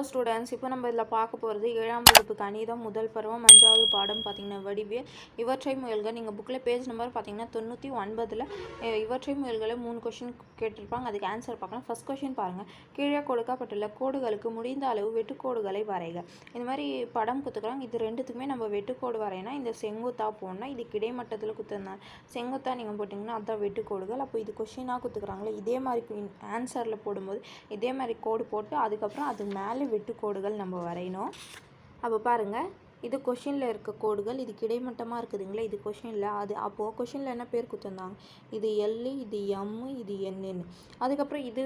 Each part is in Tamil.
ஹலோ ஸ்டூடெண்ட்ஸ் இப்போ நம்ம இதில் பார்க்க போகிறது ஏழாம் வகுப்பு கணிதம் முதல் பருவம் அஞ்சாவது பாடம் பார்த்தீங்கன்னா வடிவியல். இவற்றை முயல்கள் நீங்கள் புக்கில் பேஜ் நம்பர் பார்த்தீங்கன்னா தொண்ணூற்றி ஒன்பதில் இவற்றை முயல்களை மூணு கொஷின் கேட்டிருப்பாங்க. அதுக்கு ஆன்சர் பார்க்கலாம். ஃபர்ஸ்ட் கொஷின் பாருங்கள் கீழே கொடுக்கப்பட்டுள்ள கோடுகளுக்கு முடிந்த அளவு வெட்டுக்கோடுகளை வரைக. இந்த மாதிரி படம் குத்துக்கிறாங்க. இது ரெண்டுத்துக்குமே நம்ம வெட்டுக்கோடு வரையினா இந்த செங்குத்தாக போடணும். இது கிடைமட்டத்தில் குத்துருந்தாங்க செங்குத்தாக நீங்கள் போட்டிங்கன்னா அதுதான் வெட்டுக்கோடுகள். அப்போ இது கொஷினாக குத்துக்கிறாங்களே. இதே மாதிரி ஆன்சரில் போடும்போது இதே மாதிரி கோடு போட்டு அதுக்கப்புறம் அது மேலே வெட்டுக்கோடுகள் நம்ம வரையணும். அப்போ பாருங்கள் இது கொஷினில் இருக்க கோடுகள் இது கிடைமட்டமாக இருக்குதுங்களா இது கொஷினில் அது அப்போது கொஷினில் என்ன பேர் கொடுத்துருந்தாங்க? இது எல் இது எம்மு இது என்னன்னு அதுக்கப்புறம் இது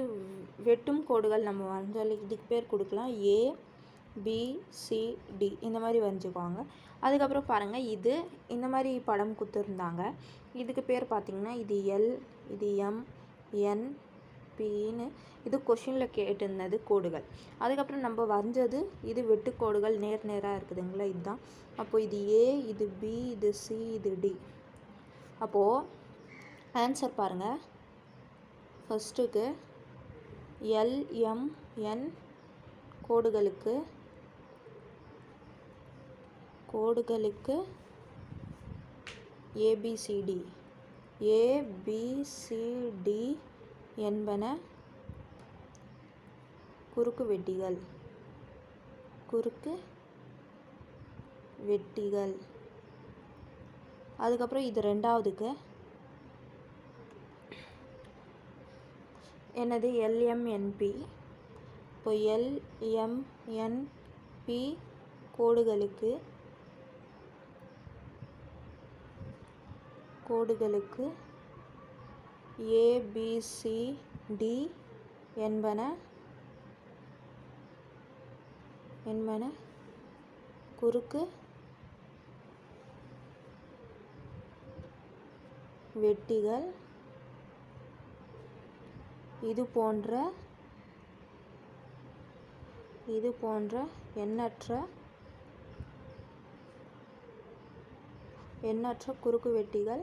வெட்டும் கோடுகள் நம்ம வரைஞ்சாலும் இதுக்கு பேர் கொடுக்கலாம். ஏ பி சி டி இந்த மாதிரி வரைஞ்சிக்குவாங்க. அதுக்கப்புறம் பாருங்கள் இது இந்த மாதிரி படம் கொடுத்துருந்தாங்க. இதுக்கு பேர் பார்த்திங்கன்னா இது எல் இது எம் என் பின்னு இது கொஷினில் கேட்டிருந்தது கோடுகள். அதுக்கப்புறம் நம்ம வரைஞ்சது இது வெட்டுக்கோடுகள் நேர் நேராக இருக்குதுங்களா? இதுதான். அப்போ இது ஏ இது பி இது சி இது டி அப்போது ஆன்சர் பாருங்கள் ஃபஸ்ட்டுக்கு எல் கோடுகளுக்கு கோடுகளுக்கு ஏபிசிடி ஏபிசிடி என்பன குறுக்கு வெட்டிகள் குறுக்கு வெட்டிகள் அதுக்கப்புறம் இது ரெண்டாவதுக்கு. என்னது? எல்எம்என்பி இப்போ எல்எம்என்பி கோடுகளுக்கு கோடுகளுக்கு ஏபிசிடி என்பன என்பன குறுக்கு வெட்டிகள். இது போன்ற இது போன்ற எண்ணற்ற எண்ணற்ற குறுக்கு வெட்டிகள்.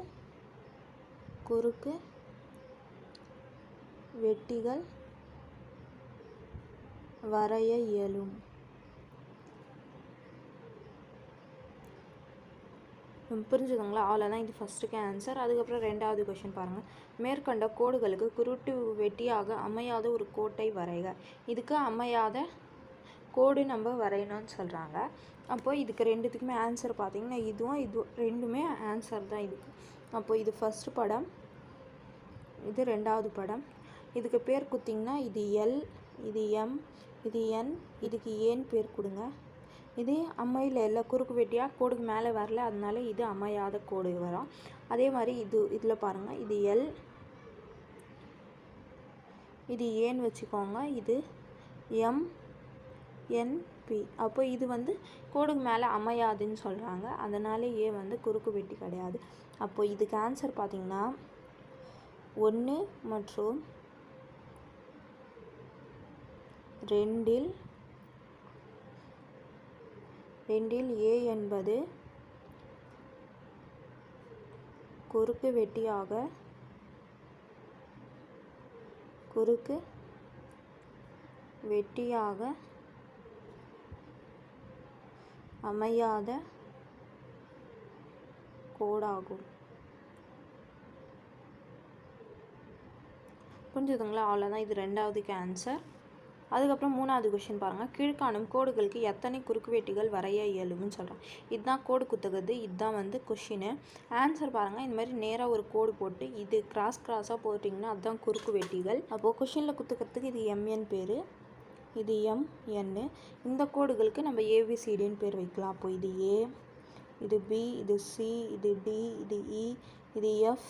குறுக்கு வெட்டிகள் வரைய இயலும். புரிஞ்சுதுங்களா? அவ்வளோதான் இது ஃபஸ்ட்டுக்கு ஆன்சர் அதுக்கப்புறம் ரெண்டாவது கொஷின் பாருங்கள் மேற்கண்ட கோடுகளுக்கு குருட்டு வெட்டியாக அமையாத ஒரு கோட்டை வரைக. இதுக்கு அமையாத கோடு நம்ம வரையணும்னு சொல்கிறாங்க அப்போ இதுக்கு ரெண்டுத்துக்குமே ஆன்சர் பார்த்தீங்கன்னா இதுவும் இது ரெண்டுமே ஆன்சர் தான் இதுக்கு. அப்போ இது ஃபஸ்ட்டு படம் இது ரெண்டாவது படம் இதுக்கு பேர் குத்திங்கன்னா இது எல் இது எம் இது என் இதுக்கு ஏன் பேர் கொடுங்க. இது அம்மையில் இல்லை குறுக்கு வெட்டியாக கோடுக்கு மேலே வரல அதனால இது அமையாத கோடு வரும். அதே மாதிரி இது இதில் பாருங்கள் இது எல் இது ஏன்னு வச்சுக்கோங்க. இது எம் என்பி அப்போ இது வந்து கோடுக்கு மேலே அமையாதுன்னு சொல்கிறாங்க அதனால ஏ வந்து குறுக்கு வெட்டி கிடையாது. அப்போ இதுக்கு ஆன்சர் பார்த்திங்கன்னா ஒன்று மற்றும் ரெண்டில் ரெண்டில் ஏ என்பது குறுக்கு வெட்டியாக குறுக்கு வெட்டியாக அமையாத கோடாகும். புரிஞ்சுதுங்களா? அவ்வளோதான் இது ரெண்டாவதுக்கு ஆன்சர் அதுக்கப்புறம் மூணாவது கொஷின் பாருங்கள் கீழ்காணும் கோடுகளுக்கு எத்தனை குறுக்கு வெட்டிகள் வரைய இயலும்னு சொல்கிறோம் இதுதான் கோடு குத்துக்கிறது இதுதான் வந்து கொஷினு ஆன்சர் பாருங்கள் இந்த மாதிரி நேராக ஒரு கோடு போட்டு இது கிராஸ் கிராஸாக போட்டிங்கன்னா அதுதான் குறுக்கு வெட்டிகள் அப்போது கொஷினில் குத்துக்கிறதுக்கு இது எம்என் பேர். இது எம் என்னு இந்த கோடுகளுக்கு நம்ம ஏபிசிடின்னு பேர் வைக்கலாம். அப்போ இது ஏ இது பி இது சி இது டி இது இ இது எஃப்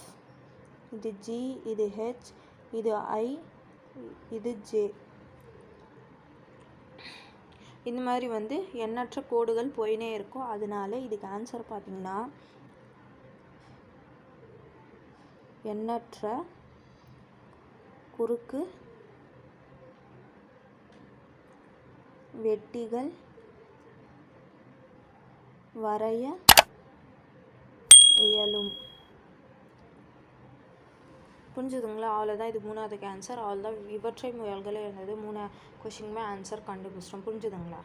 இது ஜி இது ஹெச் இது ஐ இது ஜே இந்த மாதிரி வந்து எண்ணற்ற கோடுகள் போயினே இருக்கும். அதனால இதுக்கு ஆன்சர் பார்த்திங்கன்னா எண்ணற்ற குறுக்கு வெட்டிகள் வரைய இயலும். புரிஞ்சுதுங்களா? அவ்வளோதான் இது மூணாவதுக்கு ஆன்சர் அவ்வளோதான் இவற்றை முயல்களே இருந்தது. மூணு கொஷினுமே ஆன்சர் கண்டுபிடிச்சிட்டோம். புரிஞ்சுதுங்களா?